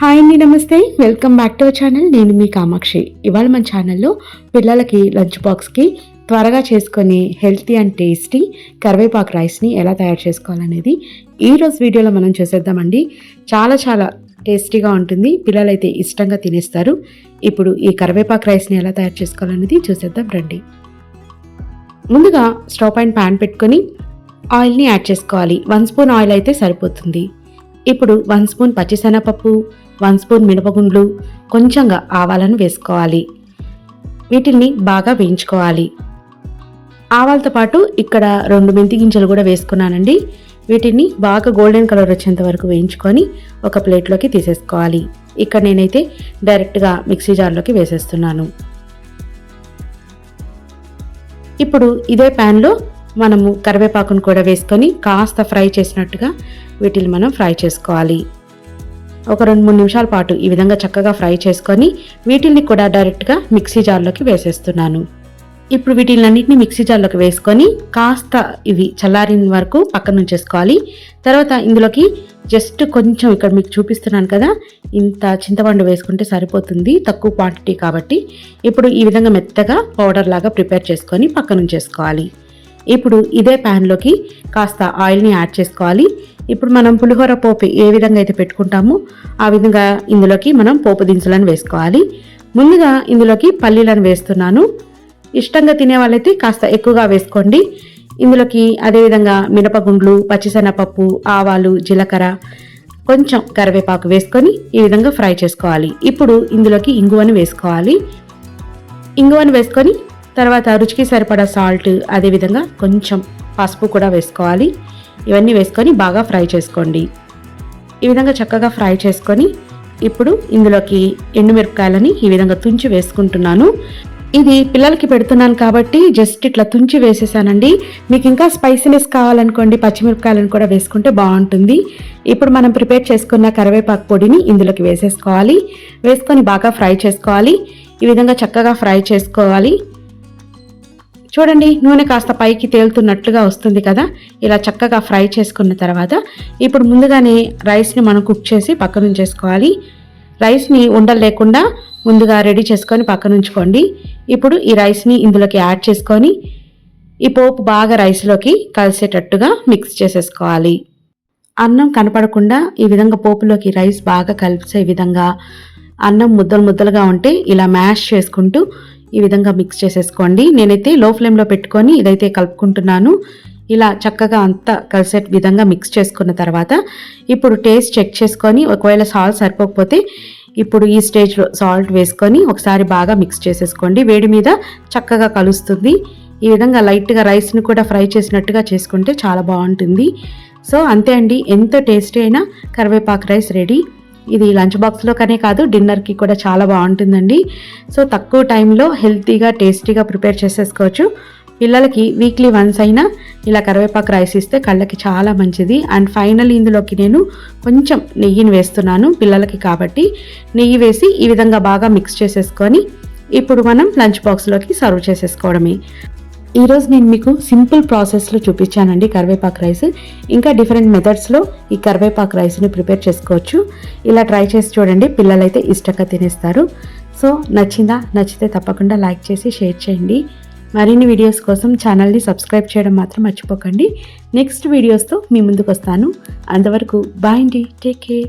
Hi అండి నమస్తే. Welcome back to our channel నేను మీ కామాక్షి. ఇవాళ మన ఛానల్లో పిల్లలకి లంచ్ బాక్స్కి త్వరగా చేసుకొని హెల్తీ అండ్ టేస్టీ కరివేపాకు రైస్ని ఎలా తయారు చేసుకోవాలనేది ఈ వీడియోలో మనం చూసేద్దామండి. చాలా చాలా టేస్టీగా ఉంటుంది. పిల్లలైతే ఇష్టంగా తినేస్తారు. ఇప్పుడు ఈ కరివేపాకు రైస్ని ఎలా తయారు చేసుకోవాలనేది చూసేద్దాం రండి. ముందుగా స్టవ్ అండ్ ప్యాన్ పెట్టుకొని ఆయిల్ని యాడ్ చేసుకోవాలి. వన్ స్పూన్ ఆయిల్ అయితే సరిపోతుంది. ఇప్పుడు వన్ స్పూన్ పచ్చిశనగపప్పు వన్ స్పూన్ మినపగుండ్లు కొంచెంగా ఆవాలను వేసుకోవాలి. వీటిల్ని బాగా వేయించుకోవాలి. ఆవాలతో పాటు ఇక్కడ రెండు మెంతి గింజలు కూడా వేసుకున్నానండి. వీటిని బాగా గోల్డెన్ కలర్ వచ్చేంత వరకు వేయించుకొని ఒక ప్లేట్లోకి తీసేసుకోవాలి. ఇక్కడ నేనైతే డైరెక్ట్గా మిక్సీ జార్లోకి వేసేస్తున్నాను. ఇప్పుడు ఇదే ప్యాన్లో మనము కరివేపాకును కూడా వేసుకొని కాస్త ఫ్రై చేసినట్టుగా వీటిని మనం ఫ్రై చేసుకోవాలి. ఒక రెండు మూడు నిమిషాల పాటు ఈ విధంగా చక్కగా ఫ్రై చేసుకొని వీటిల్ని కూడా డైరెక్ట్గా మిక్సీ జార్లోకి వేసేస్తున్నాను. ఇప్పుడు వీటిలన్నింటినీ మిక్సీ జార్లోకి వేసుకొని కాస్త ఇవి చల్లారిన వరకు పక్కన ఉంచేసుకోవాలి. తర్వాత ఇందులోకి జస్ట్ కొంచెం ఇక్కడ మీకు చూపిస్తున్నాను కదా ఇంత చింతపండు వేసుకుంటే సరిపోతుంది తక్కువ క్వాంటిటీ కాబట్టి. ఇప్పుడు ఈ విధంగా మెత్తగా పౌడర్ లాగా ప్రిపేర్ చేసుకొని పక్కన ఉంచేసుకోవాలి. ఇప్పుడు ఇదే ప్యాన్లోకి కాస్త ఆయిల్ని యాడ్ చేసుకోవాలి. ఇప్పుడు మనం పులిహోర పోపు ఏ విధంగా అయితే పెట్టుకుంటామో ఆ విధంగా ఇందులోకి మనం పోపు దినుసులను వేసుకోవాలి. ముందుగా ఇందులోకి పల్లీలను వేస్తున్నాను. ఇష్టంగా తినే వాళ్ళైతే కాస్త ఎక్కువగా వేసుకోండి. ఇందులోకి అదేవిధంగా మినపగుండ్లు పచ్చిసెనపప్పు ఆవాలు జీలకర్ర కొంచెం కరివేపాకు వేసుకొని ఈ విధంగా ఫ్రై చేసుకోవాలి. ఇప్పుడు ఇందులోకి ఇంగువను వేసుకోవాలి. ఇంగువను వేసుకొని తర్వాత రుచికి సరిపడా సాల్ట్ అదేవిధంగా కొంచెం పసుపు కూడా వేసుకోవాలి. ఇవన్నీ వేసుకొని బాగా ఫ్రై చేసుకోండి. ఈ విధంగా చక్కగా ఫ్రై చేసుకొని ఇప్పుడు ఇందులోకి ఎండుమిరపకాయలని ఈ విధంగా తుంచి వేసుకుంటున్నాను. ఇది పిల్లలకి పెడుతున్నాను కాబట్టి జస్ట్ ఇట్లా తుంచి వేసేసానండి. మీకు ఇంకా స్పైసీనెస్ కావాలనుకోండి పచ్చిమిరపకాయలను కూడా వేసుకుంటే బాగుంటుంది. ఇప్పుడు మనం ప్రిపేర్ చేసుకున్న కరివేపాకు పొడిని ఇందులోకి వేసేసుకోవాలి. వేసుకొని బాగా ఫ్రై చేసుకోవాలి. ఈ విధంగా చక్కగా ఫ్రై చేసుకోవాలి. చూడండి నూనె కాస్త పైకి తేలుతున్నట్లుగా వస్తుంది కదా? ఇలా చక్కగా ఫ్రై చేసుకున్న తర్వాత ఇప్పుడు ముందుగానే రైస్ని మనం కుక్ చేసి పక్కన ఉంచేసుకోవాలి. రైస్ని ఉండలు లేకుండా ముందుగా రెడీ చేసుకొని పక్కన ఉంచుకోండి. ఇప్పుడు ఈ రైస్ని ఇందులోకి యాడ్ చేసుకొని ఈ పోపు బాగా రైస్లోకి కలిసేటట్టుగా మిక్స్ చేసేసుకోవాలి. అన్నం కనపడకుండా ఈ విధంగా పోపులోకి రైస్ బాగా కలిసే విధంగా అన్నం ముద్దలు ముద్దలుగా ఉంటే ఇలా మ్యాష్ చేసుకుంటూ ఈ విధంగా మిక్స్ చేసేసుకోండి. నేనైతే లో ఫ్లేమ్లో పెట్టుకొని ఇదైతే కలుపుకుంటున్నాను. ఇలా చక్కగా అంతా కలిసే విధంగా మిక్స్ చేసుకున్న తర్వాత ఇప్పుడు టేస్ట్ చెక్ చేసుకొని ఒకవేళ సాల్ట్ సరిపోకపోతే ఇప్పుడు ఈ స్టేజ్లో సాల్ట్ వేసుకొని ఒకసారి బాగా మిక్స్ చేసేసుకోండి. వేడి మీద చక్కగా కలుస్తుంది. ఈ విధంగా లైట్గా రైస్ని కూడా ఫ్రై చేసినట్టుగా చేసుకుంటే చాలా బాగుంటుంది. సో అంతే అండి. ఎంతో టేస్టీ అయినా కరివేపాకు రైస్ రెడీ ఇది లంచ్ బాక్స్లో కానీ కాదు డిన్నర్కి కూడా చాలా బాగుంటుందండి. సో తక్కువ టైంలో హెల్తీగా టేస్టీగా ప్రిపేర్ చేసేసుకోవచ్చు. పిల్లలకి వీక్లీ వన్స్ అయినా ఇలా కరివేపాకు రైస్ ఇస్తే కళ్ళకి చాలా మంచిది. అండ్ ఫైనల్ ఇందులోకి నేను కొంచెం నెయ్యిని వేస్తున్నాను పిల్లలకి కాబట్టి. నెయ్యి వేసి ఈ విధంగా బాగా మిక్స్ చేసేసుకొని ఇప్పుడు మనం లంచ్ బాక్స్లోకి సర్వ్ చేసేసుకోవడమే. ఈరోజు నేను మీకు సింపుల్ ప్రాసెస్లో చూపించానండి కరివేపాకు రైస్. ఇంకా డిఫరెంట్ మెథడ్స్లో ఈ కరివేపాకు రైస్ని ప్రిపేర్ చేసుకోవచ్చు. ఇలా ట్రై చేసి చూడండి పిల్లలైతే ఇష్టంగా తినేస్తారు. సో నచ్చిందా? నచ్చితే తప్పకుండా లైక్ చేసి షేర్ చేయండి. మరిన్ని వీడియోస్ కోసం ఛానల్ని సబ్స్క్రైబ్ చేయడం మాత్రం మర్చిపోకండి. నెక్స్ట్ వీడియోస్తో మీ ముందుకు వస్తాను. అంతవరకు బాయ్ అండి టేక్ కేర్.